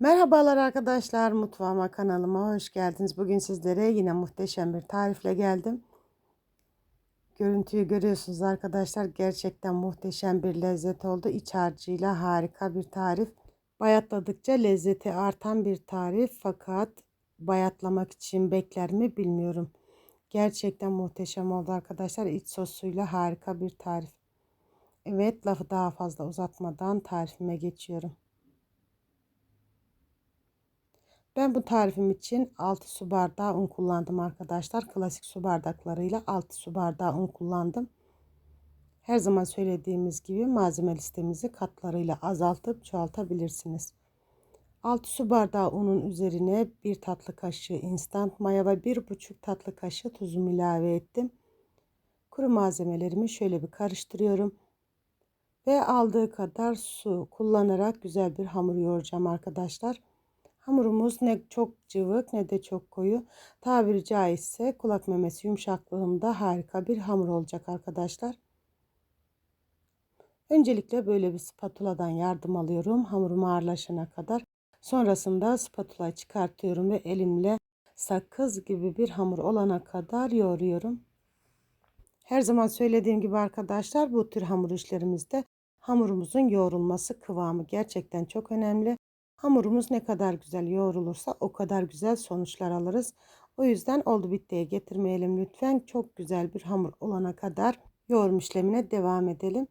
Merhabalar arkadaşlar, mutfağıma kanalıma hoş geldiniz. Bugün sizlere yine muhteşem bir tarifle geldim. Görüntüyü görüyorsunuz arkadaşlar. Gerçekten muhteşem bir lezzet oldu. İç harcıyla harika bir tarif. Bayatladıkça lezzeti artan bir tarif fakat bayatlamak için bekler mi bilmiyorum. Gerçekten muhteşem oldu arkadaşlar. İç sosuyla harika bir tarif. Evet lafı daha fazla uzatmadan tarifime geçiyorum. Ben bu tarifim için 6 su bardağı un kullandım arkadaşlar. Klasik su bardaklarıyla 6 su bardağı un kullandım. Her zaman söylediğimiz gibi malzeme listemizi katlarıyla azaltıp çoğaltabilirsiniz. 6 su bardağı unun üzerine 1 tatlı kaşığı instant maya ve 1,5 tatlı kaşığı tuzumu ilave ettim. Kuru malzemelerimi şöyle bir karıştırıyorum. Ve aldığı kadar su kullanarak güzel bir hamur yoğuracağım arkadaşlar. Hamurumuz ne çok cıvık ne de çok koyu. Tabiri caizse kulak memesi yumuşaklığında harika bir hamur olacak arkadaşlar. Öncelikle böyle bir spatuladan yardım alıyorum hamurum ağırlaşana kadar. Sonrasında spatula çıkartıyorum ve elimle sakız gibi bir hamur olana kadar yoğuruyorum. Her zaman söylediğim gibi arkadaşlar bu tür hamur işlerimizde hamurumuzun yoğrulması kıvamı gerçekten çok önemli. Hamurumuz ne kadar güzel yoğrulursa o kadar güzel sonuçlar alırız. O yüzden oldu bittiye getirmeyelim lütfen. Çok güzel bir hamur olana kadar yoğurma işlemine devam edelim.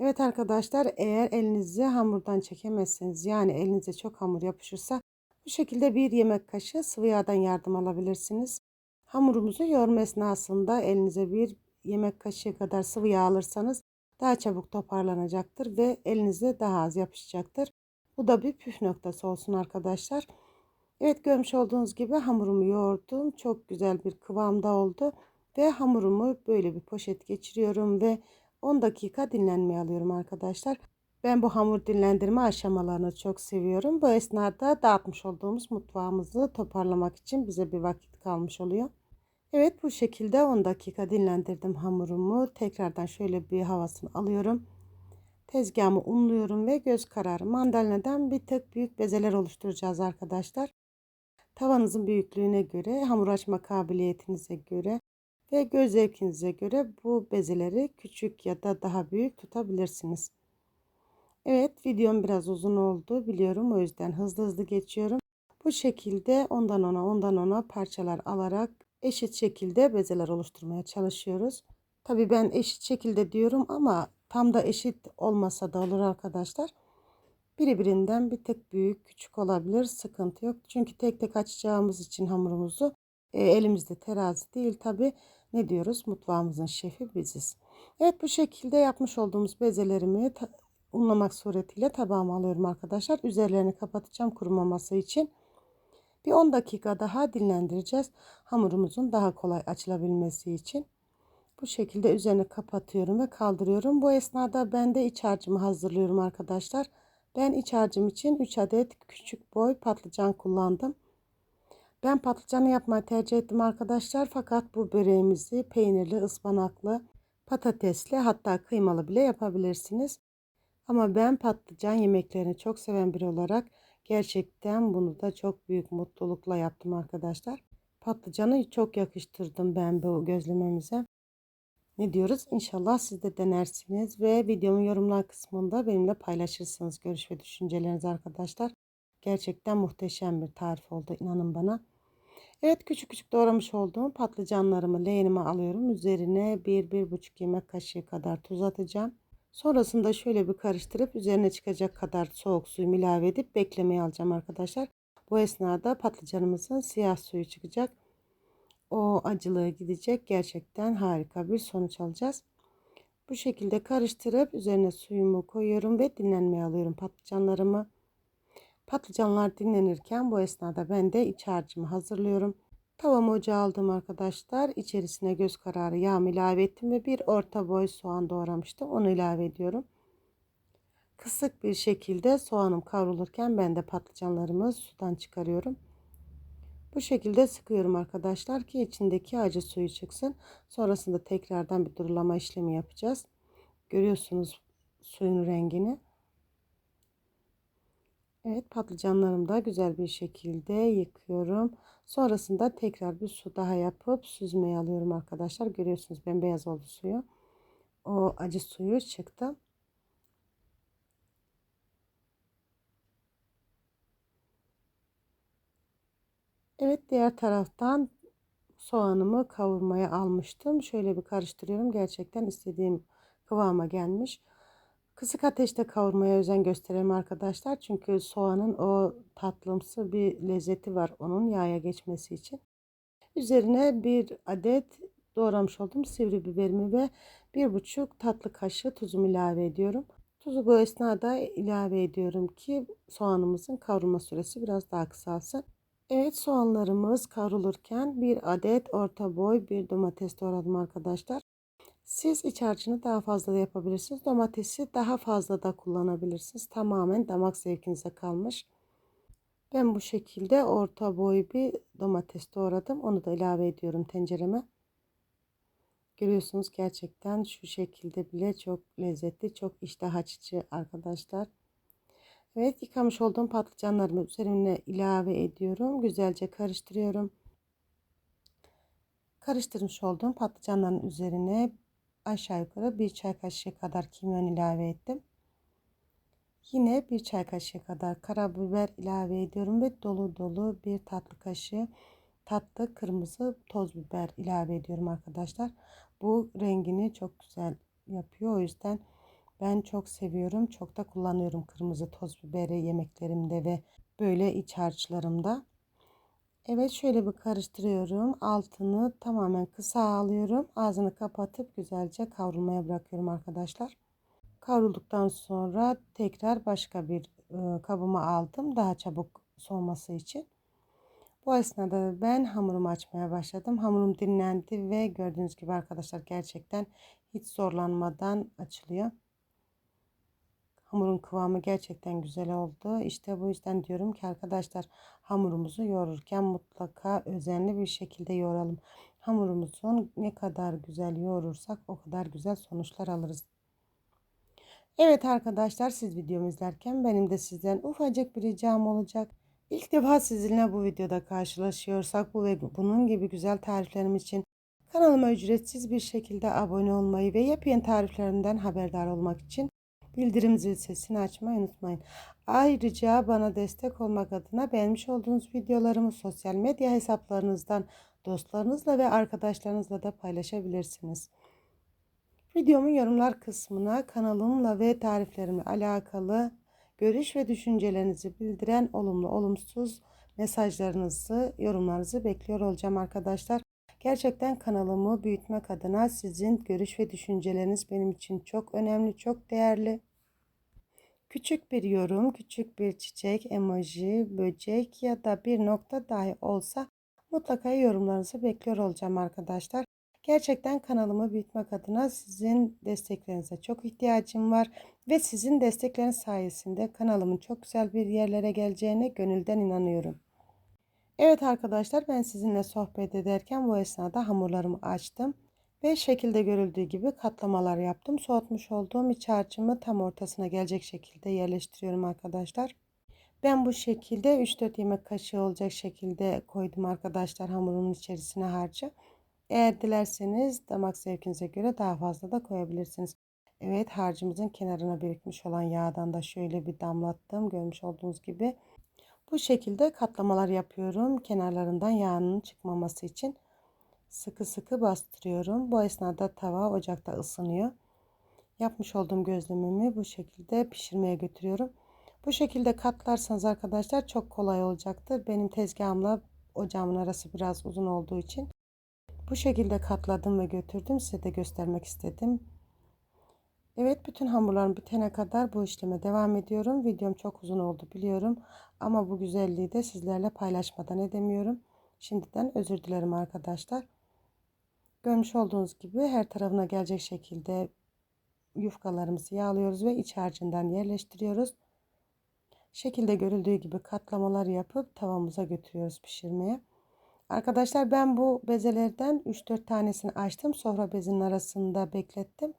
Evet arkadaşlar eğer elinizi hamurdan çekemezseniz yani elinize çok hamur yapışırsa bu şekilde bir yemek kaşığı sıvı yağdan yardım alabilirsiniz. Hamurumuzu yoğurma esnasında elinize bir yemek kaşığı kadar sıvı yağ alırsanız daha çabuk toparlanacaktır ve elinize daha az yapışacaktır. Bu da bir püf noktası olsun arkadaşlar. Evet görmüş olduğunuz gibi hamurumu yoğurdum. Çok güzel bir kıvamda oldu. Ve hamurumu böyle bir poşet geçiriyorum ve 10 dakika dinlenmeye alıyorum arkadaşlar. Ben bu hamur dinlendirme aşamalarını çok seviyorum. Bu esnada dağıtmış olduğumuz mutfağımızı toparlamak için bize bir vakit kalmış oluyor. Evet bu şekilde 10 dakika dinlendirdim hamurumu. Tekrardan şöyle bir havasını alıyorum. Tezgahımı unluyorum ve göz kararı mandalinadan bir tık büyük bezeler oluşturacağız arkadaşlar. Tavanızın büyüklüğüne göre, hamur açma kabiliyetinize göre ve göz zevkinize göre bu bezeleri küçük ya da daha büyük tutabilirsiniz. Evet videom biraz uzun oldu biliyorum o yüzden hızlı hızlı geçiyorum. Bu şekilde ondan ona ondan ona parçalar alarak eşit şekilde bezeler oluşturmaya çalışıyoruz. Tabii ben eşit şekilde diyorum ama tam da eşit olmasa da olur arkadaşlar. Birbirinden bir tık büyük küçük olabilir sıkıntı yok. Çünkü tek tek açacağımız için hamurumuzu e, elimizde terazi değil tabi ne diyoruz mutfağımızın şefi biziz. Evet bu şekilde yapmış olduğumuz bezelerimi unlamak suretiyle tabağıma alıyorum arkadaşlar. Üzerlerini kapatacağım kurumaması için. Bir 10 dakika daha dinlendireceğiz. Hamurumuzun daha kolay açılabilmesi için. Bu şekilde üzerine kapatıyorum ve kaldırıyorum. Bu esnada ben de iç harcımı hazırlıyorum arkadaşlar. Ben iç harcım için 3 adet küçük boy patlıcan kullandım. Ben patlıcanı yapmayı tercih ettim arkadaşlar. Fakat bu böreğimizi peynirli, ıspanaklı, patatesli hatta kıymalı bile yapabilirsiniz. Ama ben patlıcan yemeklerini çok seven biri olarak gerçekten bunu da çok büyük mutlulukla yaptım arkadaşlar. Patlıcanı çok yakıştırdım ben bu gözlememize ne diyoruz? İnşallah siz de denersiniz ve videomun yorumlar kısmında benimle paylaşırsınız görüş ve düşüncelerinizi arkadaşlar. Gerçekten muhteşem bir tarif oldu inanın bana. Evet küçük küçük doğramış olduğum patlıcanlarımı leğenime alıyorum. Üzerine 1-1,5 yemek kaşığı kadar tuz atacağım. Sonrasında şöyle bir karıştırıp üzerine çıkacak kadar soğuk suyu ilave edip beklemeye alacağım arkadaşlar. Bu esnada patlıcanımızın siyah suyu çıkacak o acılığı gidecek. Gerçekten harika bir sonuç alacağız. Bu şekilde karıştırıp üzerine suyumu koyuyorum ve dinlenmeye alıyorum patlıcanlarımı. Patlıcanlar dinlenirken bu esnada ben de iç harcımı hazırlıyorum. Tavamı ocağa aldım arkadaşlar. İçerisine göz kararı yağ ilave ettim ve bir orta boy soğan doğramıştım. Onu ilave ediyorum. Kısık bir şekilde soğanım kavrulurken ben de patlıcanlarımı sudan çıkarıyorum. Bu şekilde sıkıyorum arkadaşlar ki içindeki acı suyu çıksın. Sonrasında tekrardan bir durulama işlemi yapacağız. Görüyorsunuz suyun rengini. Evet patlıcanlarımı da güzel bir şekilde yıkıyorum. Sonrasında tekrar bir su daha yapıp süzmeye alıyorum arkadaşlar. Görüyorsunuz bembeyaz oldu suyu. O acı suyu çıktı. Evet diğer taraftan soğanımı kavurmaya almıştım. Şöyle bir karıştırıyorum. Gerçekten istediğim kıvama gelmiş. Kısık ateşte kavurmaya özen gösterelim arkadaşlar. Çünkü soğanın o tatlımsı bir lezzeti var onun yağa geçmesi için. Üzerine bir adet doğramış olduğum sivri biberimi ve bir buçuk tatlı kaşığı tuzumu ilave ediyorum. Tuzu bu esnada ilave ediyorum ki soğanımızın kavrulma süresi biraz daha kısalsın. Evet soğanlarımız kavrulurken bir adet orta boy bir domates doğradım arkadaşlar. Siz iç harcını daha fazla da yapabilirsiniz. Domatesi daha fazla da kullanabilirsiniz. Tamamen damak zevkinize kalmış. Ben bu şekilde orta boy bir domates doğradım. Onu da ilave ediyorum tencereme. Görüyorsunuz gerçekten şu şekilde bile çok lezzetli, çok iştah açıcı arkadaşlar. Evet yıkamış olduğum patlıcanlarımı üzerine ilave ediyorum. Güzelce karıştırıyorum. Karıştırmış olduğum patlıcanların üzerine aşağı yukarı bir çay kaşığı kadar kimyon ilave ettim. Yine bir çay kaşığı kadar karabiber ilave ediyorum ve dolu dolu bir tatlı kaşığı tatlı kırmızı toz biber ilave ediyorum arkadaşlar. Bu rengini çok güzel yapıyor. O yüzden ben çok seviyorum. Çok da kullanıyorum kırmızı toz biberi yemeklerimde ve böyle iç harçlarımda. Evet şöyle bir karıştırıyorum. Altını tamamen kısa alıyorum. Ağzını kapatıp güzelce kavrulmaya bırakıyorum arkadaşlar. Kavrulduktan sonra tekrar başka bir e, kabıma aldım. Daha çabuk soğuması için. Bu esnada ben hamurumu açmaya başladım. Hamurum dinlendi ve gördüğünüz gibi arkadaşlar gerçekten hiç zorlanmadan açılıyor. Hamurun kıvamı gerçekten güzel oldu. İşte bu yüzden diyorum ki arkadaşlar hamurumuzu yoğururken mutlaka özenli bir şekilde yoğuralım. Hamurumuzun ne kadar güzel yoğurursak o kadar güzel sonuçlar alırız. Evet arkadaşlar siz videomu izlerken benim de sizden ufacık bir ricam olacak. İlk defa sizinle bu videoda karşılaşıyorsak bu ve bunun gibi güzel tariflerim için kanalıma ücretsiz bir şekilde abone olmayı ve yepyeni tariflerimden haberdar olmak için bildirim zil sesini açmayı unutmayın. Ayrıca bana destek olmak adına beğenmiş olduğunuz videolarımı sosyal medya hesaplarınızdan dostlarınızla ve arkadaşlarınızla da paylaşabilirsiniz. Videomun yorumlar kısmına kanalımla ve tariflerimle alakalı görüş ve düşüncelerinizi bildiren olumlu olumsuz mesajlarınızı, yorumlarınızı bekliyor olacağım arkadaşlar. Gerçekten kanalımı büyütmek adına sizin görüş ve düşünceleriniz benim için çok önemli, çok değerli. Küçük bir yorum, küçük bir çiçek, emoji, böcek ya da bir nokta dahi olsa mutlaka yorumlarınızı bekliyor olacağım arkadaşlar. Gerçekten kanalımı büyütmek adına sizin desteklerinize çok ihtiyacım var ve sizin destekleriniz sayesinde kanalımın çok güzel bir yerlere geleceğine gönülden inanıyorum. Evet arkadaşlar ben sizinle sohbet ederken bu esnada hamurlarımı açtım. Ve şekilde görüldüğü gibi katlamalar yaptım. Soğutmuş olduğum iç harcımı tam ortasına gelecek şekilde yerleştiriyorum arkadaşlar. Ben bu şekilde 3-4 yemek kaşığı olacak şekilde koydum arkadaşlar hamurun içerisine harcı. Eğer dilerseniz damak zevkinize göre daha fazla da koyabilirsiniz. Evet harcımızın kenarına birikmiş olan yağdan da şöyle bir damlattım. Görmüş olduğunuz gibi. Bu şekilde katlamalar yapıyorum. Kenarlarından yağının çıkmaması için sıkı sıkı bastırıyorum. Bu esnada tava ocakta ısınıyor. Yapmış olduğum gözlemimi bu şekilde pişirmeye götürüyorum. Bu şekilde katlarsanız arkadaşlar çok kolay olacaktır. Benim tezgahımla ocağımın arası biraz uzun olduğu için bu şekilde katladım ve götürdüm. Size de göstermek istedim. Evet bütün hamurlarım bitene kadar bu işleme devam ediyorum. Videom çok uzun oldu biliyorum. Ama bu güzelliği de sizlerle paylaşmadan edemiyorum. Şimdiden özür dilerim arkadaşlar. Görmüş olduğunuz gibi her tarafına gelecek şekilde yufkalarımızı yağlıyoruz ve iç harcından yerleştiriyoruz. Şekilde görüldüğü gibi katlamalar yapıp tavamıza götürüyoruz pişirmeye. Arkadaşlar ben bu bezelerden 3-4 tanesini açtım. Sofra bezinin arasında beklettim.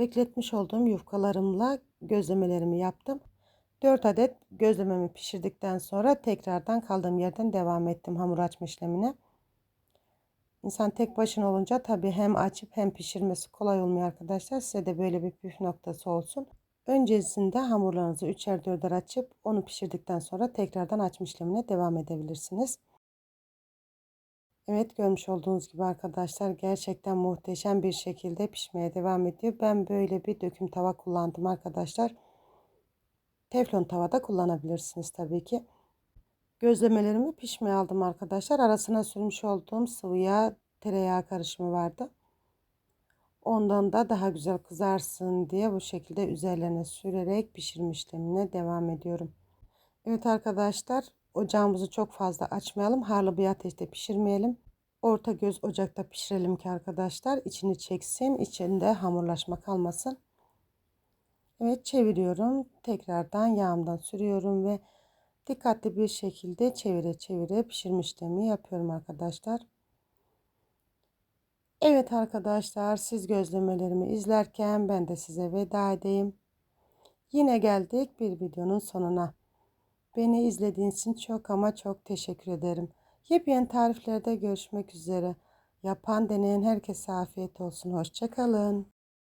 Bekletmiş olduğum yufkalarımla gözlemelerimi yaptım. 4 adet gözlememi pişirdikten sonra tekrardan kaldığım yerden devam ettim hamur açma işlemine. İnsan tek başına olunca tabii hem açıp hem pişirmesi kolay olmuyor arkadaşlar. Size de böyle bir püf noktası olsun. Öncesinde hamurlarınızı üçer dörder açıp onu pişirdikten sonra tekrardan açma işlemine devam edebilirsiniz. Evet görmüş olduğunuz gibi arkadaşlar gerçekten muhteşem bir şekilde pişmeye devam ediyor. Ben böyle bir döküm tava kullandım arkadaşlar. Teflon tavada kullanabilirsiniz tabii ki. Gözlemelerimi pişmeye aldım arkadaşlar. Arasına sürmüş olduğum sıvı yağ tereyağı karışımı vardı. Ondan da daha güzel kızarsın diye bu şekilde üzerlerine sürerek pişirme işlemine devam ediyorum. Evet arkadaşlar ocağımızı çok fazla açmayalım. Harlı bir ateşte pişirmeyelim. Orta göz ocakta pişirelim ki arkadaşlar içini çeksin. içinde hamurlaşma kalmasın. Evet çeviriyorum. Tekrardan yağımdan sürüyorum ve dikkatli bir şekilde çevire çevire pişirme işlemi yapıyorum arkadaşlar. Evet arkadaşlar siz gözlemelerimi izlerken ben de size veda edeyim. Yine geldik bir videonun sonuna. Beni izlediğiniz için çok ama çok teşekkür ederim. Yepyeni tariflerde görüşmek üzere. Yapan deneyen herkese afiyet olsun. Hoşçakalın.